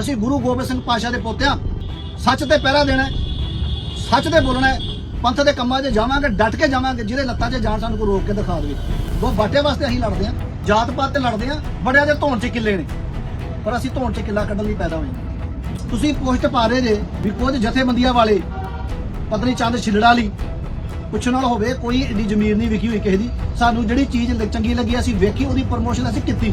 ਅਸੀਂ ਗੁਰੂ ਗੋਬਿੰਦ ਸਿੰਘ ਪਾਸ਼ਾ ਦੇ ਪੋਤਿਆਂ ਸੱਚ ਤੇ ਪਹਿਰਾ ਦੇਣਾ ਸੱਚ ਤੇ ਬੋਲਣਾ ਪੰਥ ਦੇ ਕੰਮਾਂ 'ਚ ਜਾਵਾਂਗੇ, ਡਟ ਕੇ ਜਾਵਾਂਗੇ, ਜਿਹਦੇ ਲੱਤਾਂ 'ਚ ਜਾਣ ਸਾਨੂੰ ਕੋਈ ਰੋਕ ਕੇ ਦਿਖਾ ਦੇਵੇ। ਉਹ ਬਾਟੇ ਵਾਸਤੇ ਅਸੀਂ ਲੜਦੇ ਹਾਂ, ਜਾਤ ਪਾਤ ਤੇ ਲੜਦੇ ਹਾਂ, ਬੜਿਆਂ ਦੇ ਧੌਣ 'ਚ ਕਿੱਲੇ ਨੇ। ਪਰ ਅਸੀਂ ਧੌਣ 'ਚ ਕਿੱਲਾ ਕੱਢਣ ਲਈ ਪੈਦਾ ਹੋਏ ਤੁਸੀਂ ਪੋਸਟ ਪਾ ਰਹੇ ਜੇ ਵੀ ਕੁਝ ਜਥੇਬੰਦੀਆਂ ਵਾਲੇ, ਪਤਨੀ ਚੰਦ ਛਿਲੜਾ ਲਈ ਪੁੱਛਣ ਨਾਲ ਹੋਵੇ, ਕੋਈ ਏਡੀ ਜ਼ਮੀਰ ਨਹੀਂ ਵਿਕੀ ਹੋਈ ਕਿਸੇ ਦੀ। ਸਾਨੂੰ ਜਿਹੜੀ ਚੀਜ਼ ਚੰਗੀ ਲੱਗੀ, ਅਸੀਂ ਵੇਖੀ, ਉਹਦੀ ਪ੍ਰਮੋਸ਼ਨ ਅਸੀਂ ਕੀਤੀ।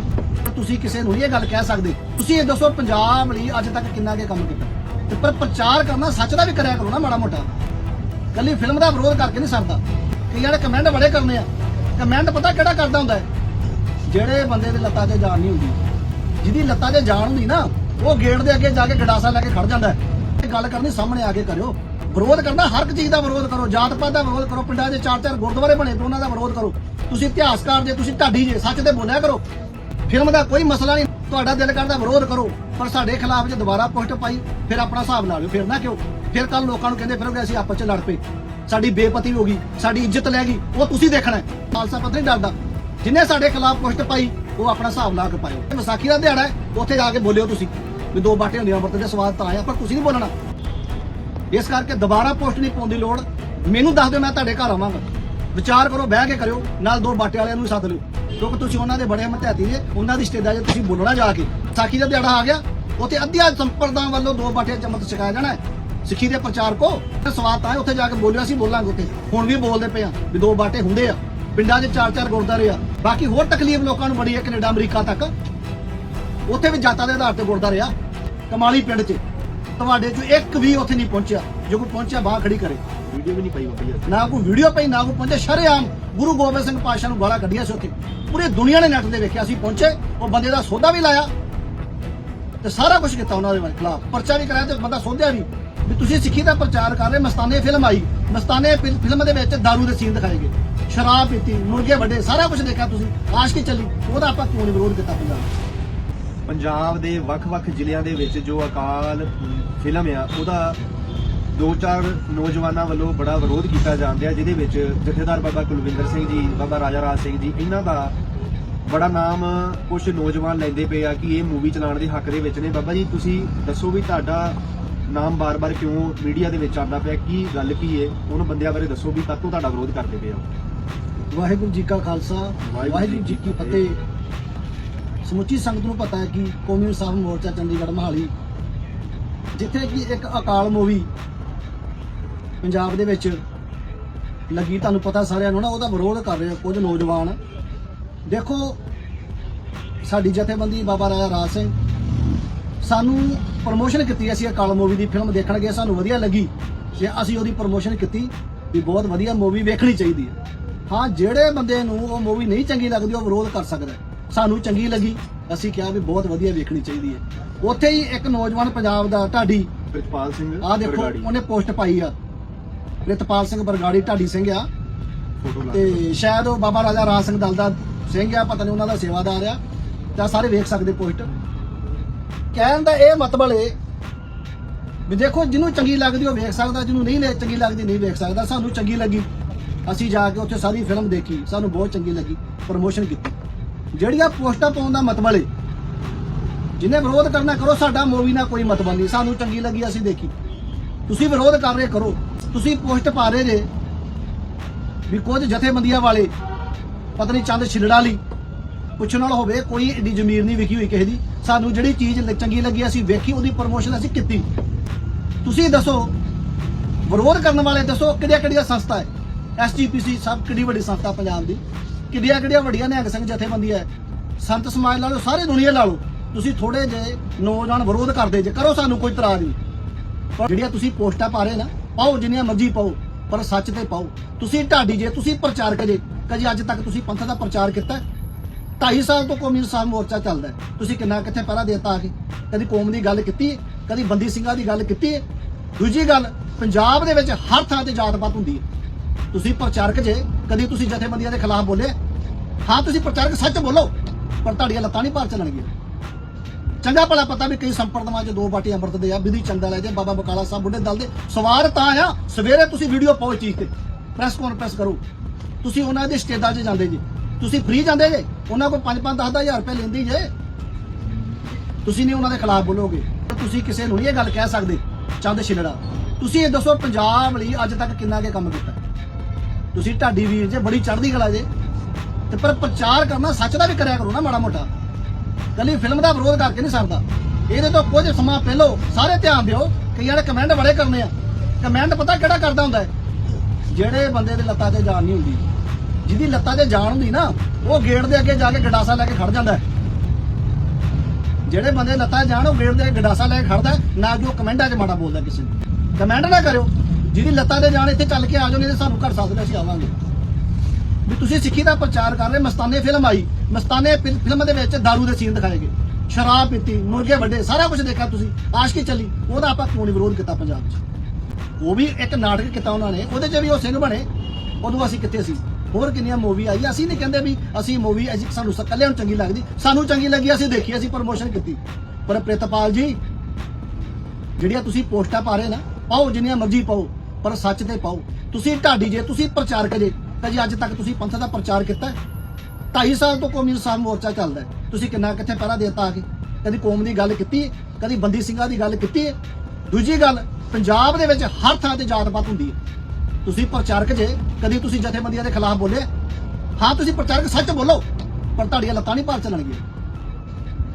ਤੁਸੀਂ ਕਿਸੇ ਨੂੰ ਇਹ ਗੱਲ ਕਹਿ ਸਕਦੇ, ਤੁਸੀਂ ਇਹ ਦੱਸੋ ਪੰਜਾਬ ਲਈ ਅੱਜ ਤੱਕ ਕਿੰਨਾ ਕੇ ਕੰਮ ਕੀਤਾ। ਤੇ ਪਰ ਪ੍ਰਚਾਰ ਕਰਨਾ ਸੱਚ ਦਾ ਵੀ ਕਰਿਆ ਕਰੋ ਨਾ, ਮਾੜਾ ਮੋਟਾ। ਕੱਲੀ ਫਿਲਮ ਦਾ ਵਿਰੋਧ ਕਰਕੇ ਨਹੀਂ ਸਰਦਾ। ਕਈਆਂ ਨੇ ਕਮੈਂਟ ਬੜੇ ਕਰਨੇ ਆ। ਕਮੈਂਟ ਪਤਾ ਕਿਹੜਾ ਕਰਦਾ ਹੁੰਦਾ ਹੈ? ਜਿਹੜੇ ਬੰਦੇ ਦੇ ਲੱਤਾਂ 'ਚ ਜਾਨ ਨਹੀਂ ਹੁੰਦੀ, ਜਿਹਦੀ ਲੱਤਾਂ 'ਚ ਜਾਨ ਹੁੰਦੀ ਨਾ, ਉਹ ਗੇਟ ਦੇ ਅੱਗੇ ਜਾ ਕੇ ਗਡਾਸਾ ਲੈ ਕੇ ਖੜ ਜਾਂਦਾ ਹੈ। ਗੱਲ ਕਰਨੀ ਸਾਹਮਣੇ ਆ ਕੇ ਕਰਿਓ। ਵਿਰੋਧ ਕਰਨਾ, ਹਰ ਇੱਕ ਚੀਜ਼ ਦਾ ਵਿਰੋਧ ਕਰੋ, ਜਾਤ ਪਾਤ ਦਾ ਵਿਰੋਧ ਕਰੋ, ਪਿੰਡਾਂ ਦੇ ਚਾਰ ਚਾਰ ਗੁਰਦੁਆਰੇ ਬਣੇ ਤੇ ਉਹਨਾਂ ਦਾ ਵਿਰੋਧ ਕਰੋ। ਤੁਸੀਂ ਇਤਿਹਾਸਕਾਰ ਜੇ, ਤੁਸੀਂ ਢਾਡੀ ਜੇ, ਸੱਚ ਤੇ ਬੋਲਿਆ ਕਰੋ। ਫਿਲਮ ਦਾ ਕੋਈ ਮਸਲਾ ਨਹੀਂ, ਤੁਹਾਡਾ ਦਿਲ ਕਰਦਾ ਵਿਰੋਧ ਕਰੋ, ਪਰ ਸਾਡੇ ਖਿਲਾਫ ਜੇ ਦੁਬਾਰਾ ਪੁਸ਼ਟ ਪਾਈ, ਫਿਰ ਆਪਣਾ ਹਿਸਾਬ ਲਾ ਲਿਓ, ਫਿਰ ਨਾ ਕਿਉਂ? ਫਿਰ ਕੱਲ ਲੋਕਾਂ ਨੂੰ ਕਹਿੰਦੇ ਫਿਰੋਗੇ, ਅਸੀਂ ਆਪਸ 'ਚ ਲੜ ਪਏ। ਸਾਡੀ ਬੇਪਤੀ ਹੋ ਗਈ, ਸਾਡੀ ਇੱਜ਼ਤ ਲੈ ਗਈ, ਉਹ ਤੁਸੀਂ ਦੇਖਣਾ ਖਾਲਸਾ ਪੰਥ ਨਹੀਂ ਡਰਦਾ। ਜਿਨੇ ਸਾਡੇ ਖਿਲਾਫ ਪੁਸ਼ਟ ਪਾਈ, ਉਹ ਆਪਣਾ ਹਿਸਾਬ ਲਾ ਕੇ ਪਾਇਓ। ਵਿਸਾਖੀ ਦਾ ਦਿਹਾੜਾ ਹੈ, ਉੱਥੇ ਜਾ ਕੇ ਬੋਲਿਓ ਤੁਸੀਂ। ਵੀ ਦੋ ਬਾਟੇ ਹੁੰਦੀਆਂ ਵਰਤ ਦੇ ਸਵਾਦ ਤਾਂ ਆਇਆ ਪਰ ਤੁਸੀਂ ਨਹੀਂ ਬੋਲਣਾ। ਇਸ ਕਰਕੇ ਦੁਬਾਰਾ ਪੋਸਟ ਨਹੀਂ ਪਾਉਣ ਦੀ ਲੋੜ। ਮੈਨੂੰ ਦੱਸ ਦਿਓ, ਮੈਂ ਤੁਹਾਡੇ ਘਰ ਆਵਾਂਗਾ। ਵਿਚਾਰ ਕਰੋ, ਬਹਿ ਕੇ ਕਰਿਓ, ਨਾਲ ਦੋ ਬਾਟੇ ਵਾਲਿਆਂ ਨੂੰ ਵੀ ਸੱਦ ਲਿਓ। ਕਿਉਂਕਿ ਤੁਸੀਂ ਉਹਨਾਂ ਦੇ ਬੜੇ ਮਤਿਆਤੀ ਨੇ ਉਹਨਾਂ ਦੀ ਸਟੇਜਾਂ 'ਚ ਤੁਸੀਂ ਬੋਲਣਾ ਜਾ ਕੇ। ਸਾਖੀ ਦਾ ਦਿਹਾੜਾ ਆ ਗਿਆ। ਉੱਥੇ ਅੱਧਿਆ ਸੰਪਰਦਾਂ ਵੱਲੋਂ ਦੋ ਬਾਟੇ ਚਮਤ ਛਕਾਇਆ ਜਾਣਾ ਸਿੱਖੀ ਦੇ ਪ੍ਰਚਾਰ ਕੋ ਸਵਾਦ ਤਾਂ ਹੈ ਉੱਥੇ ਜਾ ਕੇ ਬੋਲਿਆ ਅਸੀਂ ਬੋਲਾਂਗੇ ਉੱਥੇ। ਹੁਣ ਵੀ ਬੋਲਦੇ ਪਏ ਆ ਵੀ ਦੋ ਬਾਟੇ ਹੁੰਦੇ ਆ। ਪਿੰਡਾਂ 'ਚ ਚਾਰ ਚਾਰ ਗੁਰਦਾਰੇ ਆ। ਬਾਕੀ ਹੋਰ ਤਕਲੀਫ ਲੋਕਾਂ ਨੂੰ ਬੜੀ ਹੈ, ਕੈਨੇਡਾ, ਅਮਰੀਕਾ ਤੱਕ। ਉੱਥੇ ਵੀ ਜਾਤਾਂ ਦੇ ਆਧਾਰ ਤੇ ਗੁਰਦਾਰੇ ਆ, ਕਮਾਲੀ ਪਿੰਡ 'ਚ। ਤੁਹਾਡੇ 'ਚੋਂ ਇੱਕ ਵੀ ਉੱਥੇ ਨਹੀਂ ਪਹੁੰਚਿਆ। ਜੋ ਕੋਈ ਪਹੁੰਚਿਆ ਬਾਹ ਖੜੀ ਕਰੇ। ਵੀਡੀਓ ਵੀ ਨਹੀਂ ਪਾਈ ਬਾਬਾ ਜੀ ਨਾ ਕੋਈ ਵੀਡੀਓ ਪਈ ਨਾ ਕੋਈ ਪਹੁੰਚੇ ਸ਼ਰੇਆਮ ਗੁਰੂ ਗੋਬਿੰਦ ਸਿੰਘ ਪਾਤਸ਼ਾਹ ਨੂੰ ਗਾਲਾਂ ਕੱਢੀਆਂ ਸੀ ਉੱਥੇ। ਪੂਰੀ ਦੁਨੀਆ ਨੇ ਨੈਟ ਤੇ ਵੇਖਿਆ ਸੀ ਪਹੁੰਚੇ ਉਹ ਬੰਦੇ ਦਾ ਸੌਦਾ ਵੀ ਲਾਇਆ। ਤੇ ਸਾਰਾ ਕੁਝ ਕੀਤਾ ਉਹਨਾਂ ਦੇ ਖਿਲਾਫ। ਪਰਚਾ ਵੀ ਕਰਾਇਆ ਤੇ ਬੰਦਾ ਸੋਧਿਆ ਵੀ। ਵੀ ਤੁਸੀਂ ਸਿੱਖੀ ਦਾ ਪ੍ਰਚਾਰ ਕਰ ਰਹੇ ਮਸਤਾਨੇ ਫਿਲਮ ਆਈ। ਮਸਤਾਨੇ ਫਿਲ- ਫਿਲਮ ਦੇ ਵਿੱਚ दारू ਦੇ ਸੀਨ ਦਿਖਾਏ ਗਏ। ਸ਼ਰਾਬ ਪੀਤੀ ਮੁਰਗੇ ਵੱਡੇ ਸਾਰਾ ਕੁਝ ਦੇਖਿਆ ਤੁਸੀਂ। ਆਸ਼ ਕੀ ਚੱਲੀ ਉਹਦਾ ਆਪਾਂ ਕਿਉਂ ਨਹੀਂ ਵਿਰੋਧ ਕੀਤਾ ਪੰਜਾਬ? ਪੰਜਾਬ ਦੇ ਵੱਖ-ਵੱਖ ਜ਼ਿਲ੍ਹਿਆਂ ਦੇ ਵਿੱਚ ਜੋ ਅਕਾਲ ਫਿਲਮ ਆ ਉਹਦਾ ਦੋ ਚਾਰ ਨੌਜਵਾਨਾਂ ਵੱਲੋਂ ਬੜਾ ਵਿਰੋਧ ਕੀਤਾ ਜਾਂਦਾ ਜਿਹਦੇ ਵਿੱਚ ਜਥੇਦਾਰ ਬਾਬਾ ਕੁਲਵਿੰਦਰ ਸਿੰਘ ਜੀ ਬਾਬਾ ਰਾਜਾ ਰਾਜ ਸਿੰਘ ਜੀ ਇਹਨਾਂ ਦਾ ਬੜਾ ਨਾਮ ਕੁਝ ਨੌਜਵਾਨ ਲੈਂਦੇ ਪਏ ਆ ਕਿ ਇਹ ਮੂਵੀ ਚਲਾਉਣ ਦੇ ਹੱਕ ਦੇ ਵਿੱਚ ਨੇ। ਬਾਬਾ ਜੀ ਤੁਸੀਂ ਦੱਸੋ ਵੀ ਤੁਹਾਡਾ ਨਾਮ ਬਾਰ-ਬਾਰ ਕਿਉਂ ਮੀਡੀਆ ਦੇ ਵਿੱਚ ਆਉਂਦਾ ਪਿਆ? ਕੀ ਗੱਲ ਕੀ ਹੈ ਉਹਨਾਂ ਬੰਦਿਆਂ ਬਾਰੇ ਦੱਸੋ ਵੀ ਕਾਹਤੋਂ ਤੁਹਾਡਾ ਵਿਰੋਧ ਕਰਦੇ ਪਏ ਆ ਵਾਹਿਗੁਰੂ ਜੀ ਕਾ ਖਾਲਸਾ ਵਾਹਿਗੁਰੂ ਜੀ ਕੀ ਫਤਿਹ। ਸਮੁੱਚੀ ਸੰਗਤ ਨੂੰ ਪਤਾ ਹੈ ਕਿ ਕੌਮੀ ਇਨਸਾਫ ਮੋਰਚਾ ਚੰਡੀਗੜ੍ਹ ਮਹਾਲੀ, ਜਿੱਥੇ ਕਿ ਇੱਕ ਅਕਾਲ ਮੂਵੀ ਪੰਜਾਬ ਦੇ ਵਿੱਚ ਲੱਗੀ। ਤੁਹਾਨੂੰ ਪਤਾ ਸਾਰਿਆਂ ਨੂੰ ਨਾ, ਉਹਦਾ ਵਿਰੋਧ ਕਰ ਰਹੇ ਕੁਝ ਨੌਜਵਾਨ। ਦੇਖੋ, ਸਾਡੀ ਜਥੇਬੰਦੀ ਬਾਬਾ ਰਾਜਾ ਰਾਜ ਸਿੰਘ, ਸਾਨੂੰ ਪ੍ਰਮੋਸ਼ਨ ਕੀਤੀ ਅਸੀਂ ਅਕਾਲ ਮੂਵੀ ਦੀ ਫਿਲਮ ਦੇਖਣ ਗਏ, ਸਾਨੂੰ ਵਧੀਆ ਲੱਗੀ ਤੇ ਅਸੀਂ ਉਹਦੀ ਪ੍ਰਮੋਸ਼ਨ ਕੀਤੀ ਵੀ ਬਹੁਤ ਵਧੀਆ ਮੂਵੀ ਵੇਖਣੀ ਚਾਹੀਦੀ ਹੈ। ਹਾਂ, ਜਿਹੜੇ ਬੰਦੇ ਨੂੰ ਉਹ ਮੂਵੀ ਨਹੀਂ ਚੰਗੀ ਲੱਗਦੀ, ਉਹ ਵਿਰੋਧ ਕਰ ਸਕਦਾ ਹੈ। ਸਾਨੂੰ ਚੰਗੀ ਲੱਗੀ। ਅਸੀਂ ਕਿਹਾ ਵੀ ਬਹੁਤ ਵਧੀਆ ਵੇਖਣੀ ਚਾਹੀਦੀ ਹੈ। ਉੱਥੇ ਹੀ ਇੱਕ ਨੌਜਵਾਨ ਪੰਜਾਬ ਦਾ ਢਾਡੀ ਪ੍ਰਿਤਪਾਲ ਸਿੰਘ ਆਹ ਦੇਖੋ ਬਰਗਾੜੀ। ਉਹਨੇ ਪੋਸਟ ਪਾਈ ਆ। ਪ੍ਰਿਤਪਾਲ ਸਿੰਘ ਬਰਗਾੜੀ ਢਾਡੀ ਸਿੰਘ ਆ। ਫੋਟੋ ਲਾ ਤੇ ਸ਼ਾਇਦ ਉਹ ਬਾਬਾ ਰਾਜਾ ਰਾਜ ਸਿੰਘ ਦਲ ਦਾ ਸਿੰਘ ਆ ਪਤਾ ਨਹੀਂ ਉਹਨਾਂ ਦਾ ਸੇਵਾਦਾਰ ਆ। ਤਾਂ ਸਾਰੇ ਵੇਖ ਸਕਦੇ ਪੋਸਟ। ਕਹਿਣ ਦਾ ਇਹ ਮਤਲਬ ਏ ਵੀ ਦੇਖੋ ਜਿਹਨੂੰ ਚੰਗੀ ਲੱਗਦੀ ਉਹ ਵੇਖ ਸਕਦਾ ਜਿਹਨੂੰ ਨਹੀਂ ਲੈ ਚੰਗੀ ਲੱਗਦੀ ਨਹੀਂ ਵੇਖ ਸਕਦਾ। ਸਾਨੂੰ ਚੰਗੀ ਲੱਗੀ। ਅਸੀਂ ਜਾ ਕੇ ਉੱਥੇ ਸਾਰੀ ਫਿਲਮ ਦੇਖੀ। ਸਾਨੂੰ ਬਹੁਤ ਚੰਗੀ ਲੱਗੀ। ਪ੍ਰਮੋਸ਼ਨ ਕੀਤੀ। ਜਿਹੜੀਆਂ ਪੋਸਟਾਂ ਪਾਉਣ ਦਾ ਮਤਲਬ ਏ ਜਿਹਨੇ ਵਿਰੋਧ ਕਰਨਾ ਕਰੋ, ਸਾਡਾ ਮੂਵੀ ਨਾਲ ਕੋਈ ਮਤਲਬ ਨਹੀਂ। ਸਾਨੂੰ ਚੰਗੀ ਲੱਗੀ, ਅਸੀਂ ਦੇਖੀ। ਤੁਸੀਂ ਵਿਰੋਧ ਕਰ ਰਹੇ ਕਰੋ। ਤੁਸੀਂ ਪੋਸਟ ਪਾ ਰਹੇ ਜੇ ਵੀ ਕੁਝ ਜਥੇਬੰਦੀਆਂ ਵਾਲੇ ਪਤਨੀ ਚੰਦ ਛਿਲੜਾ ਲਈ, ਪੁੱਛਣ ਨਾਲ ਹੋਵੇ, ਕੋਈ ਏਡੀ ਜ਼ਮੀਰ ਨਹੀਂ ਵਿਕੀ ਹੋਈ ਕਿਸੇ ਦੀ। ਸਾਨੂੰ ਜਿਹੜੀ ਚੀਜ਼ ਚੰਗੀ ਲੱਗੀ, ਅਸੀਂ ਵੇਖੀ, ਉਹਦੀ ਪ੍ਰਮੋਸ਼ਨ ਅਸੀਂ ਕੀਤੀ। ਤੁਸੀਂ ਦੱਸੋ, ਵਿਰੋਧ ਕਰਨ ਵਾਲੇ ਦੱਸੋ ਕਿਹੜੀਆਂ ਕਿਹੜੀਆਂ ਸੰਸਥਾ ਹੈ? ਐਸਜੀਪੀਸੀ ਸਭ ਕਿਹੜੀ ਵੱਡੀ ਸੰਸਥਾ ਪੰਜਾਬ ਦੀ? ਕਿਹੜੀਆਂ ਕਿੱਡੀਆਂ ਵੱਡੀਆਂ ਨਿਹੰਗ ਸਿੰਘ ਜਥੇਬੰਦੀਆਂ ਹੈ। ਸੰਤ ਸਮਾਜ ਲਾ ਲਓ ਸਾਰੀ ਦੁਨੀਆ ਲਾ ਲਓ ਤੁਸੀਂ ਥੋੜੇ ਜੇ ਨੌਜਵਾਨ ਵਿਰੋਧ ਕਰਦੇ ਜੇ, ਕਰੋ ਸਾਨੂੰ ਕੋਈ ਇਤਰਾਜ਼ ਨਹੀਂ। ਪਰ ਜਿਹੜੀਆਂ ਤੁਸੀਂ ਪੋਸਟਾਂ ਪਾ ਰਹੇ ਨਾ, ਪਾਓ ਜਿੰਨੀਆਂ ਮਰਜ਼ੀ ਪਾਓ, ਪਰ ਸੱਚ ਤੇ ਪਾਓ। ਤੁਸੀਂ ਢਾਡੀ ਜੇ, ਤੁਸੀਂ ਪ੍ਰਚਾਰਕ ਜੇ, ਕਦੀ ਅੱਜ ਤੱਕ ਤੁਸੀਂ ਪੰਥ ਦਾ ਪ੍ਰਚਾਰ ਕੀਤਾ? ਢਾਈ ਸਾਲ ਤੋਂ ਕੌਮੀ ਇਨਸਾਨ ਮੋਰਚਾ ਚੱਲਦਾ ਤੁਸੀਂ ਕਿੰਨਾ ਕਿੱਥੇ ਪਹਿਰਾ ਦੇਤਾ ਆ ਕੇ? ਕਦੀ ਕੌਮ ਦੀ ਗੱਲ ਕੀਤੀ ਕਦੀ ਬੰਦੀ ਸਿੰਘਾਂ ਦੀ ਗੱਲ ਕੀਤੀ ਹੈ? ਦੂਜੀ ਗੱਲ, ਪੰਜਾਬ ਦੇ ਵਿੱਚ ਹਰ ਥਾਂ ਤੇ ਜਾਤ-ਪਾਤ ਹੁੰਦੀ ਹੈ। ਤੁਸੀਂ ਪ੍ਰਚਾਰਕ ਜੇ, ਕਦੀ ਤੁਸੀਂ ਜਥੇਬੰਦੀਆਂ ਦੇ ਖਿਲਾਫ ਬੋਲੇ, ਹਾਂ ਤੁਸੀਂ ਪ੍ਰਚਾਰਕ ਸੱਚ ਬੋਲੋ, ਪਰ ਤੁਹਾਡੀਆਂ ਲੱਤਾਂ ਨਹੀਂ ਪਾਰ ਚੱਲਣਗੀਆਂ। ਚੰਗਾ ਭਲਾ ਪਤਾ ਵੀ ਕਈ ਸੰਪਰਦਾਵਾਂ 'ਚ ਦੋ ਬਾਟੀ ਅੰਮ੍ਰਿਤ ਦੇ ਆ, ਵਿਧੀ ਚੰਦਾ ਲੈ ਜੇ, ਬਾਬਾ ਬਕਾਲਾ ਸਾਹਿਬ ਬੁੱਢੇ ਦਲ ਦੇ। ਸਵਾਰ ਤਾਂ ਆ, ਸਵੇਰੇ ਤੁਸੀਂ ਵੀਡੀਓ ਪਾਓ ਚੀਜ਼ ਤੇ ਪ੍ਰੈਸ ਕਾਨਫਰੰਸ ਕਰੋ। ਤੁਸੀਂ ਉਹਨਾਂ ਦੇ ਸਟੇਜਾਂ 'ਚ ਜਾਂਦੇ ਜੀ। ਤੁਸੀਂ ਫ੍ਰੀ ਜਾਂਦੇ ਜੇ, ਉਹਨਾਂ ਕੋਲ 5-5 10-10000 ਰੁਪਏ ਲੈਂਦੀ ਜੇ। ਤੁਸੀਂ ਨਹੀਂ ਉਹਨਾਂ ਦੇ ਖਿਲਾਫ ਬੋਲੋਗੇ। ਤੁਸੀਂ ਕਿਸੇ ਨੂੰ ਨਹੀਂ ਇਹ ਗੱਲ ਕਹਿ ਸਕਦੇ, ਚੰਦ ਛਿਲੜਾ ਤੁਸੀਂ ਇਹ ਦੱਸੋ, ਪੰਜਾਬ ਲਈ ਅੱਜ ਤੱਕ ਕਿੰਨਾ ਕੇ ਕੰਮ ਕੀਤਾ? ਤੁਸੀਂ ਢਾਡੀ ਵੀਰ ਜੇ ਬੜੀ ਚੜ੍ਹਦੀ ਕਲਾ ਜੇ, ਤੇ ਪਰ ਪ੍ਰਚਾਰ ਕਰਨਾ ਸੱਚ ਦਾ ਵੀ ਕਰਿਆ ਕਰੋ ਨਾ ਮਾੜਾ ਮੋਟਾ। ਕੱਲੀ ਫਿਲਮ ਦਾ ਵਿਰੋਧ ਕਰਕੇ ਨਹੀਂ ਸਰਦਾ। ਇਹਦੇ ਤੋਂ ਕੁਝ ਸਮਾਂ ਪਹਿਲਾਂ ਸਾਰੇ ਧਿਆਨ ਦਿਓ ਕਈਆਂ ਨੇ ਕਮੈਂਟ ਬੜੇ ਕਰਨੇ ਆ। ਕਮੈਂਟ ਪਤਾ ਕਿਹੜਾ ਕਰਦਾ ਹੁੰਦਾ ਜਿਹੜੇ ਬੰਦੇ ਦੇ ਲੱਤਾਂ 'ਤੇ ਜਾਨ ਨਹੀਂ ਹੁੰਦੀ, ਜਿਹਦੀ ਲੱਤਾਂ 'ਤੇ ਜਾਨ ਹੁੰਦੀ ਨਾ, ਉਹ ਗੇਟ ਦੇ ਅੱਗੇ ਜਾ ਕੇ ਗਡਾਸਾ ਲੈ ਕੇ ਖੜ ਜਾਂਦਾ ਜਿਹੜੇ ਬੰਦੇ ਲੱਤਾਂ 'ਚ ਜਾਣ ਉਹ ਗੇਟ ਦੇ ਅੱਗੇ ਗਡਾਸਾ ਲੈ ਕੇ ਖੜਦਾ ਨਾ ਜੋ ਕਮੈਂਟਾਂ 'ਚ ਮਾੜਾ ਬੋਲਦਾ ਕਿਸੇ ਨੂੰ। ਕਮੈਂਟ ਨਾ ਕਰਿਓ। ਜਿਹਦੀ ਲੱਤਾਂ 'ਤੇ ਜਾਣ ਇੱਥੇ ਚੱਲ ਕੇ ਆ ਜਾਓ, ਨਹੀਂ ਤੇ ਸਾਨੂੰ ਘਰ ਸਕਦੇ ਅਸੀਂ ਆਵਾਂਗੇ। ਵੀ ਤੁਸੀਂ ਸਿੱਖੀ ਦਾ ਪ੍ਰਚਾਰ ਕਰ ਰਹੇ ਮਸਤਾਨੇ ਫਿਲਮ ਆਈ। ਮਸਤਾਨੇ ਫਿਲ- ਫਿਲਮ ਦੇ ਵਿੱਚ दारू ਦੇ ਸੀਨ ਦਿਖਾਏ ਗਏ। ਸ਼ਰਾਬ ਪੀਤੀ, ਮੁਰਗੇ ਵੱਡੇ, ਸਾਰਾ ਕੁਝ ਦੇਖਿਆ ਤੁਸੀਂ। ਆਸ਼ਕੀ ਚੱਲੀ, ਉਹਦਾ ਆਪਾਂ ਕਿਉਂ ਨਹੀਂ ਵਿਰੋਧ ਕੀਤਾ ਪੰਜਾਬ 'ਚ। ਉਹ ਵੀ ਇੱਕ ਨਾਟਕ ਕੀਤਾ ਉਹਨਾਂ ਨੇ, ਉਹਦੇ 'ਚ ਵੀ ਉਹ ਸਿੰਘ ਬਣੇ। ਉਦੋਂ ਅਸੀਂ ਕਿੱਥੇ ਸੀ? ਹੋਰ ਕਿੰਨੀਆਂ ਮੂਵੀ ਆਈ, ਅਸੀਂ ਨਹੀਂ ਕਹਿੰਦੇ ਵੀ ਅਸੀਂ ਮੂਵੀ ਅਸੀਂ ਸਾਨੂੰ ਸ- ਇਕੱਲਿਆਂ ਨੂੰ ਚੰਗੀ ਲੱਗਦੀ। ਸਾਨੂੰ ਚੰਗੀ ਲੱਗੀ, ਅਸੀਂ ਦੇਖੀ, ਅਸੀਂ ਪ੍ਰਮੋਸ਼ਨ ਕੀਤੀ। ਪਰ ਪ੍ਰਿਤਪਾਲ ਜੀ, ਜਿਹੜੀਆਂ ਤੁਸੀਂ ਪੋਸਟਾਂ ਪਾ ਰਹੇ ਨਾ, ਪਾਓ, ਜਿੰਨੀਆਂ ਮਰਜ਼ੀ ਪਾਓ। ਪਰ ਸੱਚ ਤੇ ਪਾਓ। ਤੁਸੀਂ ਢਾਡੀ ਜੇ, ਤੁਸੀਂ ਪ੍ਰਚਾਰਕ ਜੇ, ਤਾਂ ਜੀ ਅੱਜ ਤੱਕ ਤੁਸੀਂ ਪੰਥ ਦਾ ਪ੍ਰਚਾਰ ਕੀਤਾ ਹੈ? ਢਾਈ ਸਾਲ ਤੋਂ ਕੌਮੀ ਇਨਸਾਨ ਮੋਰਚਾ ਚੱਲਦਾ ਹੈ। ਤੁਸੀਂ ਕਿੰਨਾ ਕਿੱਥੇ ਪਹਿਰਾ ਦੇਤਾ ਆ ਕੇ? ਕਦੀ ਕੌਮ ਦੀ ਗੱਲ ਕੀਤੀ ਕਦੀ ਬੰਦੀ ਸਿੰਘਾਂ ਦੀ ਗੱਲ ਕੀਤੀ ਦੂਜੀ ਗੱਲ, ਪੰਜਾਬ ਦੇ ਵਿੱਚ ਹਰ ਥਾਂ ਤੇ ਜਾਤ-ਪਾਤ ਹੁੰਦੀ ਹੈ। ਤੁਸੀਂ ਪ੍ਰਚਾਰਕ ਜੇ, ਕਦੀ ਤੁਸੀਂ ਜਥੇਬੰਦੀਆਂ ਦੇ ਖਿਲਾਫ ਬੋਲੇ ਹਾਂ, ਤੁਸੀਂ ਪ੍ਰਚਾਰਕ ਸੱਚ ਬੋਲੋ, ਪਰ ਤੁਹਾਡੀਆਂ ਲੱਤਾਂ ਨਹੀਂ ਪਾਰ ਚੱਲਣਗੀਆਂ।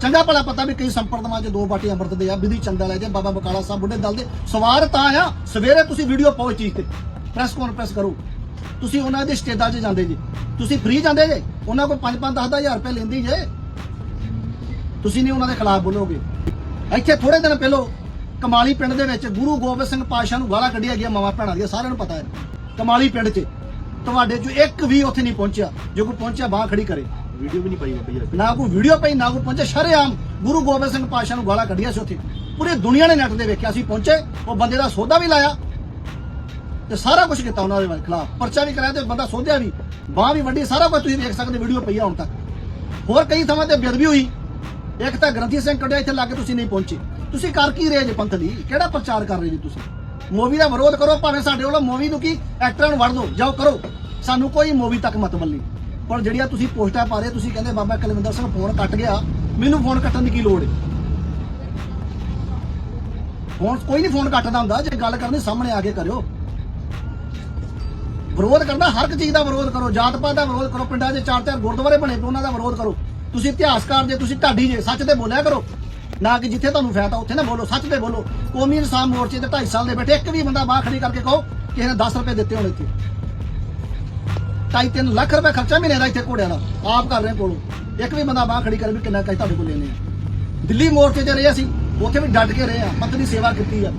ਚੰਗਾ ਭਲਾ ਪਤਾ ਵੀ ਕਈ ਸੰਪਰਦਾਵਾਂ 'ਚ ਦੋ ਬਾਟੇ ਅੰਮ੍ਰਿਤ ਦੇ ਆ, ਵਿਧੀ ਚੰਦਾ ਲੈ ਜੇ, ਬਾਬਾ ਬਕਾਲਾ ਸਾਹਿਬ, ਬੁੱਢੇ ਦਲ ਦੇ। ਸਵਾਰ ਤਾਂ ਆ, ਸਵੇਰੇ ਤੁਸੀਂ ਵੀਡੀਓ ਪਾਓ ਚੀਜ਼ ਤੇ। ਪ੍ਰੈਸ ਕਾਨਫਰੰਸ ਕਰੋ। ਤੁਸੀਂ ਉਹਨਾਂ ਦੇ ਸਟੇਜਾਂ 'ਚ ਜਾਂਦੇ ਜੀ। ਤੁਸੀਂ ਫ੍ਰੀ ਜਾਂਦੇ ਜੇ? ਉਹਨਾਂ ਕੋਲ 5-5 10-10000 ਰੁਪਏ ਲੈਂਦੀ ਜੇ। ਤੁਸੀਂ ਨਹੀਂ ਉਹਨਾਂ ਦੇ ਖਿਲਾਫ ਬੋਲੋਗੇ। ਇੱਥੇ ਥੋੜੇ ਦਿਨ ਪਹਿਲਾਂ ਕਮਾਲੀ ਪਿੰਡ ਦੇ ਵਿੱਚ ਗੁਰੂ ਗੋਬਿੰਦ ਸਿੰਘ ਪਾਤਸ਼ਾਹ ਨੂੰ ਗਾਲਾਂ ਕੱਢੀਆਂ ਗਿਆ ਮਾਵਾ ਭੈਣਾਂ ਦੀਆਂ, ਸਾਰਿਆਂ ਨੂੰ ਪਤਾ ਹੈ। ਕਮਾਲੀ ਪਿੰਡ 'ਚ। ਤੁਹਾਡੇ 'ਚੋਂ ਇੱਕ ਵੀ ਉੱਥੇ ਨਹੀਂ ਪਹੁੰਚਿਆ। ਜੇ ਕੋਈ ਪਹੁੰਚਿਆ, ਬਾਹ ਖੜੀ ਕਰੇ। ਵੀਡੀਓ ਵੀ ਨਹੀਂ ਪਾਈ ਬਾਬਾ ਜੀ ਨਾ ਕੋਈ ਵੀਡੀਓ ਪਈ, ਨਾ ਕੋਈ ਪਹੁੰਚੇ। ਸ਼ਰੇਆਮ ਗੁਰੂ ਗੋਬਿੰਦ ਸਿੰਘ ਪਾਤਸ਼ਾਹ ਨੂੰ ਗਾਲਾਂ ਕੱਢੀਆਂ ਸੀ ਉੱਥੇ। ਪੂਰੀ ਦੁਨੀਆ ਨੇ ਨੈਟ ਤੇ ਵੇਖਿਆ ਸੀ, ਪਹੁੰਚੇ, ਉਹ ਬੰਦੇ ਦਾ ਸੌਦਾ ਵੀ ਲਾਇਆ ਤੇ ਸਾਰਾ ਕੁਝ ਕੀਤਾ ਉਹਨਾਂ ਦੇ ਖਿਲਾਫ। ਪਰਚਾ ਵੀ ਕਰਾਇਆ ਤੇ ਬੰਦਾ ਸੋਧਿਆ ਵੀ। ਬਾਹ ਵੀ ਵੱਡੀ ਸਾਰਾ ਕੁਝ ਤੁਸੀਂ ਵੇਖ ਸਕਦੇ, ਵੀਡੀਓ ਪਈ ਆ ਹੁਣ ਤੱਕ। ਹੋਰ ਕਈ ਥਾਵਾਂ ਤੇ ਬੇਅਦਬੀ ਹੋਈ। ਇੱਕ ਤਾਂ ਗ੍ਰੰਥੀ ਸਿੰਘ ਕੱਢਿਆ, ਇੱਥੇ ਲੱਗੇ ਤੁਸੀਂ ਨਹੀਂ ਪਹੁੰਚੇ। ਤੁਸੀਂ ਕਰ ਕੀ ਰਹੇ ਜੇ ਪੰਥ ਦੀ? ਕਿਹੜਾ ਪ੍ਰਚਾਰ ਕਰ ਰਹੇ ਜੀ ਤੁਸੀਂ? ਮੂਵੀ ਦਾ ਵਿਰੋਧ ਕਰੋ, ਭਾਵੇਂ ਸਾਡੇ ਵੱਲੋਂ ਮੂਵੀ ਨੂੰ ਕੀ, ਐਕਟਰਾਂ ਨੂੰ ਵੜ ਦਿਓ ਜਾਓ ਕਰੋ। ਸਾਨੂੰ ਕੋਈ ਮੂਵੀ ਤੱਕ ਮਤ ਨਹੀਂ ਪਰ ਜਿਹੜੀਆਂ ਤੁਸੀਂ ਪੋਸਟਾਂ ਪਾ ਰਹੇ ਤੁਸੀਂ ਕਹਿੰਦੇ ਬਾਬਾ ਕੁਲਵਿੰਦਰ ਸਿੰਘ ਫੋਨ ਕੱਟ ਗਿਆ। ਮੈਨੂੰ ਫੋਨ ਕੱਟਣ ਦੀ ਕੀ ਲੋੜ ਹੈ ਫੋਨ ਕੋਈ ਨਹੀਂ ਫੋਨ ਕੱਟਦਾ ਹੁੰਦਾ, ਜੇ ਗੱਲ ਕਰਨੀ ਸਾਹਮਣੇ ਆ ਕੇ ਕਰਿਓ। ਵਿਰੋਧ ਕਰਨਾ, ਹਰ ਇੱਕ ਚੀਜ਼ ਦਾ ਵਿਰੋਧ ਕਰੋ, ਜਾਤ ਪਾਤ ਦਾ ਵਿਰੋਧ ਕਰੋ, ਪਿੰਡਾਂ 'ਚ ਚਾਰ ਚਾਰ ਗੁਰਦੁਆਰੇ ਬਣੇ ਪਏ, ਉਹਨਾਂ ਦਾ ਵਿਰੋਧ ਕਰੋ। ਤੁਸੀਂ ਇਤਿਹਾਸਕਾਰ ਜੇ, ਤੁਸੀਂ ਢਾਡੀ ਜੇ, ਸੱਚ ਤੇ ਬੋਲਿਆ ਕਰੋ। ਨਾ ਕਿ ਜਿੱਥੇ ਤੁਹਾਨੂੰ ਫਾਇਦਾ ਉੱਥੇ ਨਾ ਬੋਲੋ, ਸੱਚ ਤੇ ਬੋਲੋ। ਕੌਮੀ ਇਨਸਾਨ ਮੋਰਚੇ ਤੇ 2.5 ਸਾਲ ਦੇ ਬੈਠੇ, ਇੱਕ ਵੀ ਬੰਦਾ ਬਾਹਰ ਖੜੀ ਕਰਕੇ ਕਹੋ, ਕਿਸੇ ਨੇ 10 ਰੁਪਏ ਦਿੱਤੇ ਹੋਣ ਇੱਥੇ। ਢਾਈ ਤਿੰਨ ਲੱਖ ਰੁਪਏ ਖਰਚਾ ਮਹੀਨੇ ਦਾ ਇੱਥੇ ਘੋੜਿਆਂ ਦਾ। ਆਪ ਕਰ ਰਹੇ ਕੋਲੋਂ। ਇੱਕ ਵੀ ਬੰਦਾ ਬਾਹ ਖੜੀ ਕਰੇ ਵੀ ਕਿੰਨਾ ਕਹੀ ਤੁਹਾਡੇ ਕੋਲ ਲੈਣੇ ਆ। ਦਿੱਲੀ ਮੋਰਚੇ ਤੇ ਰਹੇ ਅਸੀਂ, ਉੱਥੇ ਵੀ ਡਟ ਕੇ ਰਹੇ ਆ। ਪੰਥ ਦੀ ਸੇਵਾ ਕੀਤੀ ਆ।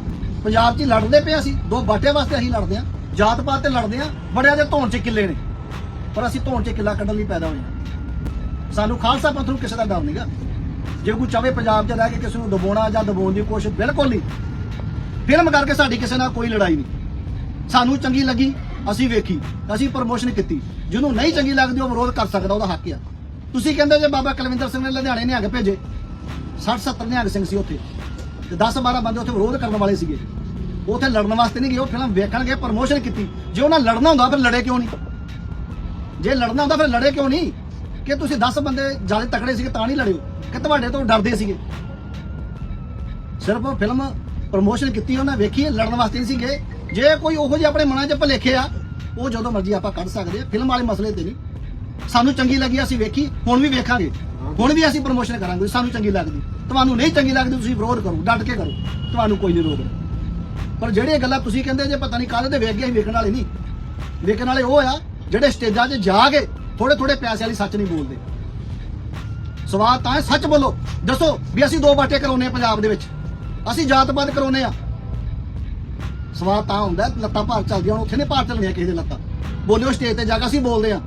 ਪੰਜਾਬ 'ਚ ਹੀ ਲੜਦੇ ਪਏ ਅਸੀਂ। ਦੋ ਬਾਟੇ ਵਾਸਤੇ ਅਸੀਂ ਲੜਦੇ ਆ। ਜਾਤ ਪਾਤ ਤੇ ਲੜਦੇ ਆ। ਬੜਿਆਂ ਦੇ ਧੌਣ 'ਚ ਕਿੱਲੇ ਨੇ। ਪਰ ਅਸੀਂ ਧੌਣ 'ਚ ਕਿੱਲਾ ਕੱਢਣ ਲਈ ਪੈਦਾ ਹੋਏ ਆ। ਸਾਨੂੰ ਖਾਲਸਾ ਪੰਥ ਨੂੰ ਕਿਸੇ ਦਾ ਡਰ ਨਹੀਂਗਾ। ਜੇ ਕੋਈ ਚਾਵੇ ਪੰਜਾਬ 'ਚ ਰਹਿ ਕੇ ਕਿਸੇ ਨੂੰ ਦਬਾਉਣਾ ਜਾਂ ਦਬਾਉਣ ਦੀ ਕੋਸ਼ਿਸ਼, ਬਿਲਕੁਲ ਨਹੀਂ। ਫਿਲਮ ਕਰਕੇ ਸਾਡੀ ਕਿਸੇ ਨਾਲ ਕੋਈ ਲੜਾਈ ਨਹੀਂ। ਸਾਨੂੰ ਚੰਗੀ ਲੱਗੀ। ਅਸੀਂ ਵੇਖੀ, ਅਸੀਂ ਪ੍ਰਮੋਸ਼ਨ ਕੀਤੀ। ਜਿਹਨੂੰ ਨਹੀਂ ਚੰਗੀ ਲੱਗਦੀ, ਉਹ ਵਿਰੋਧ ਕਰ ਸਕਦਾ, ਉਹਦਾ ਹੱਕ ਆ। ਤੁਸੀਂ ਕਹਿੰਦੇ ਜੇ ਬਾਬਾ ਕੁਲਵਿੰਦਰ ਸਿੰਘ ਨੇ ਲੁਧਿਆਣੇ ਨਿਹੰਗ ਭੇਜੇ 60 70 ਨਿਹੰਗ ਸਿੰਘ ਸੀ ਉੱਥੇ, ਤੇ 10 12 ਬੰਦੇ ਉੱਥੇ ਵਿਰੋਧ ਕਰਨ ਵਾਲੇ ਸੀਗੇ। ਉਹ ਉੱਥੇ ਲੜਨ ਵਾਸਤੇ ਨਹੀਂ ਗਏ, ਉਹ ਫਿਲਮ ਵੇਖਣ ਗਏ ਪ੍ਰਮੋਸ਼ਨ ਕੀਤੀ। ਜੇ ਉਹਨਾਂ ਲੜਨਾ ਹੁੰਦਾ, ਫਿਰ ਲੜੇ ਕਿਉਂ ਨਹੀਂ? ਜੇ ਲੜਨਾ ਹੁੰਦਾ, ਫਿਰ ਲੜੇ ਕਿਉਂ ਨਹੀਂ? ਕਿ ਤੁਸੀਂ 10 ਬੰਦੇ ਜ਼ਿਆਦਾ ਤਕੜੇ ਸੀਗੇ, ਤਾਂ ਨਹੀਂ ਲੜਿਓ, ਕਿ ਤੁਹਾਡੇ ਤੋਂ ਡਰਦੇ ਸੀਗੇ? ਸਿਰਫ ਫਿਲਮ ਪ੍ਰਮੋਸ਼ਨ ਕੀਤੀ, ਉਹਨਾਂ ਵੇਖੀ, ਲੜਨ ਵਾਸਤੇ ਨਹੀਂ ਸੀਗੇ ਜੇ ਕੋਈ ਉਹੋ ਜਿਹੇ ਆਪਣੇ ਮਨਾਂ 'ਚ ਭਲੇਖੇ ਆ, ਉਹ ਜਦੋਂ ਮਰਜ਼ੀ ਆਪਾਂ ਕੱਢ ਸਕਦੇ ਆ, ਫਿਲਮ ਵਾਲੇ ਮਸਲੇ ਤੇ ਨਹੀਂ। ਸਾਨੂੰ ਚੰਗੀ ਲੱਗੀ ਅਸੀਂ ਵੇਖੀ, ਹੁਣ ਵੀ ਵੇਖਾਂਗੇ। ਹੁਣ ਵੀ ਅਸੀਂ ਪ੍ਰਮੋਸ਼ਨ ਕਰਾਂਗੇ ਸਾਨੂੰ ਚੰਗੀ ਲੱਗਦੀ। ਤੁਹਾਨੂੰ ਨਹੀਂ ਚੰਗੀ ਲੱਗਦੀ, ਤੁਸੀਂ ਵਿਰੋਧ ਕਰੋ, ਡਟ ਕੇ ਕਰੋ। ਤੁਹਾਨੂੰ ਕੋਈ ਨਹੀਂ। ਰੋਕਦਾ ਪਰ ਜਿਹੜੀਆਂ ਗੱਲਾਂ ਤੁਸੀਂ ਕਹਿੰਦੇ ਜੇ ਪਤਾ ਨਹੀਂ ਕਾਹਦੇ ਤੇ ਵੇਖ ਗਏ, ਅਸੀਂ ਵੇਖਣ ਵਾਲੇ ਨਹੀਂ। ਵੇਖਣ ਵਾਲੇ ਉਹ ਆ, ਜਿਹੜੇ ਸਟੇਜਾਂ 'ਚ ਜਾ ਕੇ ਥੋੜੇ ਥੋੜੇ ਪੈਸੇ ਵਾਲੀ ਸੱਚ ਨਹੀਂ ਬੋਲਦੇ। ਸਵਾਲ ਤਾਂ ਹੈ, ਸੱਚ ਬੋਲੋ। ਦੱਸੋ ਵੀ ਅਸੀਂ ਦੋ ਬਾਟੇ ਕਰਾਉਨੇ ਆ ਪੰਜਾਬ ਦੇ ਵਿੱਚ। ਅਸੀਂ ਜਾਤਪਾਤ ਕਰਾਉਨੇ ਆ ਸਵਾਦ ਤਾਂ ਹੁੰਦਾ ਲੱਤਾਂ ਭਾਰ ਚੱਲਦੀਆਂ ਹੁਣ ਉੱਥੇ ਨੇ ਭਾਰ ਚੱਲਣੀਆਂ ਕਿਸੇ ਦੇ ਲੱਤਾਂ। ਬੋਲਿਓ ਸਟੇਜ ਤੇ ਜਾ ਕੇ ਅਸੀਂ ਬੋਲਦੇ ਆ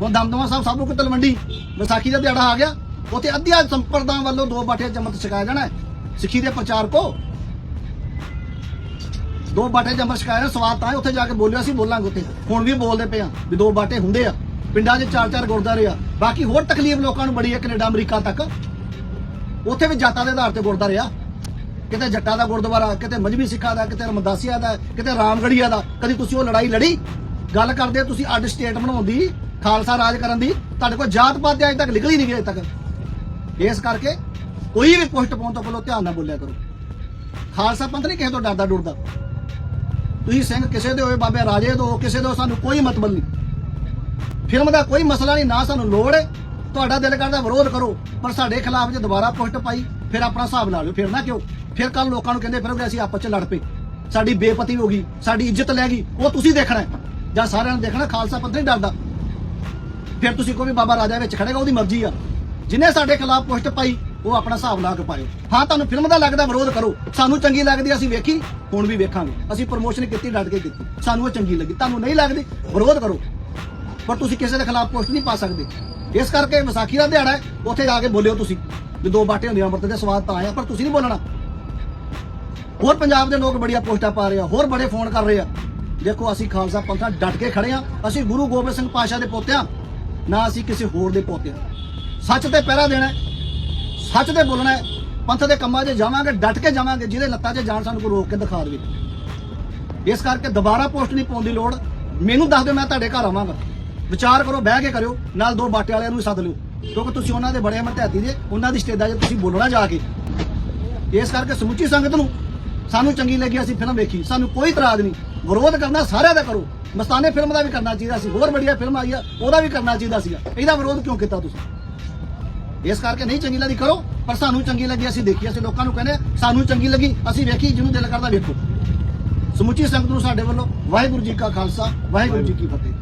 ਹੁਣ ਦਮਦਮਾ ਸਾਹਿਬ ਸਭ ਨੂੰ ਤਲਵੰਡੀ ਵਿਸਾਖੀ ਦਾ ਦਿਹਾੜਾ ਆ ਗਿਆ। ਉੱਥੇ ਅੱਧੀਆਂ ਸੰਪਰਦਾਵਾਂ ਵੱਲੋਂ ਦੋ ਬਾਟੇ ਜਮਤ ਛਕਾਇਆ ਜਾਣਾ ਸਿੱਖੀ ਦੇ ਪ੍ਰਚਾਰ ਕੋ ਦੋ ਬਾਟੇ ਜਮਤ ਛਕਾਇਆ ਜਾਣਾ, ਸਵਾਦ ਤਾਂ ਹੈ ਉੱਥੇ ਜਾ ਕੇ ਬੋਲਿਓ ਅਸੀਂ ਬੋਲਾਂਗੇ ਉੱਥੇ। ਹੁਣ ਵੀ ਬੋਲਦੇ ਪਏ ਆ ਵੀ ਦੋ ਬਾਟੇ ਹੁੰਦੇ ਆ। ਪਿੰਡਾਂ 'ਚ ਚਾਰ ਚਾਰ ਗੁਰਦਾਰੇ ਆ। ਬਾਕੀ ਹੋਰ ਤਕਲੀਫ ਲੋਕਾਂ ਨੂੰ ਬੜੀ ਹੈ ਕੈਨੇਡਾ ਅਮਰੀਕਾ ਤੱਕ। ਉੱਥੇ ਵੀ ਜਾਤਾਂ ਦੇ ਆਧਾਰ ਤੇ ਗੁਰਦਾਰੇ ਆ। ਕਿਤੇ ਜੱਟਾਂ ਦਾ ਗੁਰਦੁਆਰਾ, ਕਿਤੇ ਮਜਬੀ ਸਿੱਖਾਂ ਦਾ, ਕਿਤੇ ਰਮਦਾਸੀਆਂ ਦਾ, ਕਿਤੇ ਰਾਮਗੜੀਆ ਦਾ, ਕਦੀ ਤੁਸੀਂ ਉਹ ਲੜਾਈ ਲੜੀ? ਗੱਲ ਕਰਦੇ ਹੋ ਤੁਸੀਂ ਅੱਡ ਸਟੇਟ ਬਣਾਉਣ ਦੀ, ਖਾਲਸਾ ਰਾਜ ਕਰਨ ਦੀ, ਤੁਹਾਡੇ ਕੋਲ ਜਾਤ ਪਾਤ ਦੇ ਅਜੇ ਤੱਕ ਨਿਕਲ ਨਹੀਂ ਗਏ ਅਜੇ ਤੱਕ। ਇਸ ਕਰਕੇ ਕੋਈ ਵੀ ਪੋਸਟ ਪਾਉਣ ਤੋਂ ਪਹਿਲਾਂ ਧਿਆਨ ਨਾਲ ਬੋਲਿਆ ਕਰੋ। ਖਾਲਸਾ ਪੰਥ ਨਹੀਂ ਕਿਸੇ ਤੋਂ ਡਰਦਾ ਡੁਰਦਾ। ਤੁਸੀਂ ਸਿੰਘ ਕਿਸੇ ਦੇ ਹੋਏ, ਬਾਬੇ ਰਾਜੇ ਦੋ ਕਿਸੇ ਦੇ ਹੋ ਸਾਨੂੰ ਕੋਈ ਮਤਲਬ ਨਹੀਂ। ਫਿਲਮ ਦਾ ਕੋਈ ਮਸਲਾ ਨਹੀਂ, ਨਾ ਸਾਨੂੰ ਲੋੜ ਹੈ। ਤੁਹਾਡਾ ਦਿਲ ਕਰਦਾ ਵਿਰੋਧ ਕਰੋ, ਪਰ ਸਾਡੇ ਖਿਲਾਫ ਜੇ ਦੁਬਾਰਾ ਪੁਸਟ ਪਾਈ, ਫਿਰ ਆਪਣਾ ਹਿਸਾਬ ਲਾ ਲਿਓ, ਫਿਰ ਨਾ ਕਿਉਂ? ਫਿਰ ਕੱਲ ਲੋਕਾਂ ਨੂੰ ਕਹਿੰਦੇ ਫਿਰੋਗੇ ਅਸੀਂ ਆਪਸ ਚ ਲੜ ਪਏ। ਸਾਡੀ ਬੇਪਤੀ ਹੋ ਗਈ, ਸਾਡੀ ਇੱਜ਼ਤ ਲੈ ਗਈ, ਉਹ ਤੁਸੀਂ ਦੇਖਣਾ ਹੈ। ਜਾਂ ਸਾਰਿਆਂ ਨੂੰ ਦੇਖਣਾ, ਖਾਲਸਾ ਪੰਥ ਨਹੀਂ ਡਰਦਾ। ਫਿਰ ਤੁਸੀਂ ਕੋਈ ਬਾਬਾ ਰਾਜਾ ਵਿੱਚ ਖੜੇਗਾ ਉਹਦੀ ਮਰਜ਼ੀ ਆ। ਜਿਨੇ ਸਾਡੇ ਖਿਲਾਫ ਪੁਸਟ ਪਾਈ, ਉਹ ਆਪਣਾ ਹਿਸਾਬ ਲਾ ਕੇ ਪਾਇਓ ਹਾਂ, ਤੁਹਾਨੂੰ ਫਿਲਮ ਦਾ ਲੱਗਦਾ ਵਿਰੋਧ ਕਰੋ। ਸਾਨੂੰ ਚੰਗੀ ਲੱਗਦੀ, ਅਸੀਂ ਵੇਖੀ, ਹੁਣ ਵੀ ਵੇਖਾਂਗੇ। ਅਸੀਂ ਪ੍ਰਮੋਸ਼ਨ ਕੀਤੀ, ਡਟ ਕੇ ਕੀਤੀ। ਸਾਨੂੰ ਉਹ ਚੰਗੀ ਲੱਗੀ। ਤੁਹਾਨੂੰ ਨਹੀਂ ਲੱਗਦੀ, ਵਿਰੋਧ ਕਰੋ। ਪਰ ਤੁਸੀਂ ਕਿਸੇ ਦੇ ਖਿਲਾਫ ਪੋਸਟ ਨਹੀਂ ਪਾ ਸਕਦੇ। ਇਸ ਕਰਕੇ ਵਿਸਾਖੀ ਦਾ ਦਿਹਾੜਾ ਹੈ, ਉੱਥੇ ਜਾ ਕੇ ਬੋਲਿਓ ਤੁਸੀਂ। ਵੀ ਦੋ ਬਾਟੇ ਹੁੰਦੀਆਂ ਅੰਮ੍ਰਿਤ ਦੇ ਸਵਾਦ ਤਾਂ ਆਇਆ ਪਰ ਤੁਸੀਂ ਨਹੀਂ ਬੋਲਣਾ। ਹੋਰ ਪੰਜਾਬ ਦੇ ਲੋਕ ਬੜੀਆਂ ਪੋਸਟਾਂ ਪਾ ਰਹੇ ਆ, ਹੋਰ ਬੜੇ ਫੋਨ ਕਰ ਰਹੇ ਆ। ਦੇਖੋ, ਅਸੀਂ ਖਾਲਸਾ ਪੰਥਾਂ ਡਟ ਕੇ ਖੜੇ ਆ। ਅਸੀਂ ਗੁਰੂ ਗੋਬਿੰਦ ਸਿੰਘ ਪਾਸ਼ਾ ਦੇ ਪੋਤੇ ਆ ਨਾ ਅਸੀਂ ਕਿਸੇ ਹੋਰ ਦੇ ਪੋਤੇ ਆ ਸੱਚ ਤੇ ਪਹਿਰਾ ਦੇਣਾ ਸੱਚ ਤੇ ਬੋਲਣਾ ਪੰਥ ਦੇ ਕੰਮਾਂ 'ਚ ਜਾਵਾਂਗੇ, ਡਟ ਕੇ ਜਾਵਾਂਗੇ, ਜਿਹਦੇ ਲੱਤਾਂ 'ਚ ਜਾਣ ਸਾਨੂੰ ਕੋਈ ਰੋਕ ਕੇ ਦਿਖਾ ਦੇਵੇ। ਇਸ ਕਰਕੇ ਦੁਬਾਰਾ ਪੋਸਟ ਨਹੀਂ ਪਾਉਣ ਦੀ ਲੋੜ। ਮੈਨੂੰ ਦੱਸ ਦਿਓ, ਮੈਂ ਤੁਹਾਡੇ ਘਰ ਆਵਾਂਗਾ। ਵਿਚਾਰ ਕਰੋ, ਬਹਿ ਕੇ ਕਰਿਓ, ਨਾਲ ਦੋ ਬਾਟੇ ਵਾਲਿਆਂ ਨੂੰ ਸੱਦ ਲਿਓ। ਕਿਉਂਕਿ ਤੁਸੀਂ ਉਹਨਾਂ ਦੇ ਬੜੇ ਮਤਿਆਤੀ ਦੇ ਉਹਨਾਂ ਦੀ ਸਟੇਜਾਂ 'ਚ ਤੁਸੀਂ ਬੋਲਣਾ ਜਾ ਕੇ। ਇਸ ਕਰਕੇ ਸਮੁੱਚੀ ਸੰਗਤ ਨੂੰ ਸਾਨੂੰ ਚੰਗੀ ਲੱਗੀ, ਅਸੀਂ ਫਿਲਮ ਵੇਖੀ। ਸਾਨੂੰ ਕੋਈ ਇਤਰਾਜ਼ ਨਹੀਂ। ਵਿਰੋਧ ਕਰਨਾ ਸਾਰਿਆਂ ਦਾ ਕਰੋ। ਮਸਤਾਨੇ ਫਿਲਮ ਦਾ ਵੀ ਕਰਨਾ ਚਾਹੀਦਾ ਸੀ। ਹੋਰ ਬੜੀਆ ਫਿਲਮ ਆਈ ਆ ਉਹਦਾ ਵੀ ਕਰਨਾ ਚਾਹੀਦਾ ਸੀਗਾ। ਇਹਦਾ ਵਿਰੋਧ ਕਿਉਂ ਕੀਤਾ ਤੁਸੀਂ? ਇਸ ਕਰਕੇ ਨਹੀਂ ਚੰਗੀ ਲੱਗਦੀ ਕਰੋ। ਪਰ ਸਾਨੂੰ ਚੰਗੀ ਲੱਗੀ, ਅਸੀਂ ਦੇਖੀ। ਅਸੀਂ ਲੋਕਾਂ ਨੂੰ ਕਹਿੰਦੇ ਸਾਨੂੰ ਚੰਗੀ ਲੱਗੀ, ਅਸੀਂ ਵੇਖੀ, ਜਿਹਨੂੰ ਦਿਲ ਕਰਦਾ ਵੇਖੋ। ਸਮੁੱਚੀ ਸੰਗਤ ਨੂੰ ਸਾਡੇ ਵੱਲੋਂ ਵਾਹਿਗੁਰੂ ਜੀ ਕਾ ਖਾਲਸਾ, ਵਾਹਿਗੁਰੂ ਜੀ ਕੀ ਫਤਿਹ।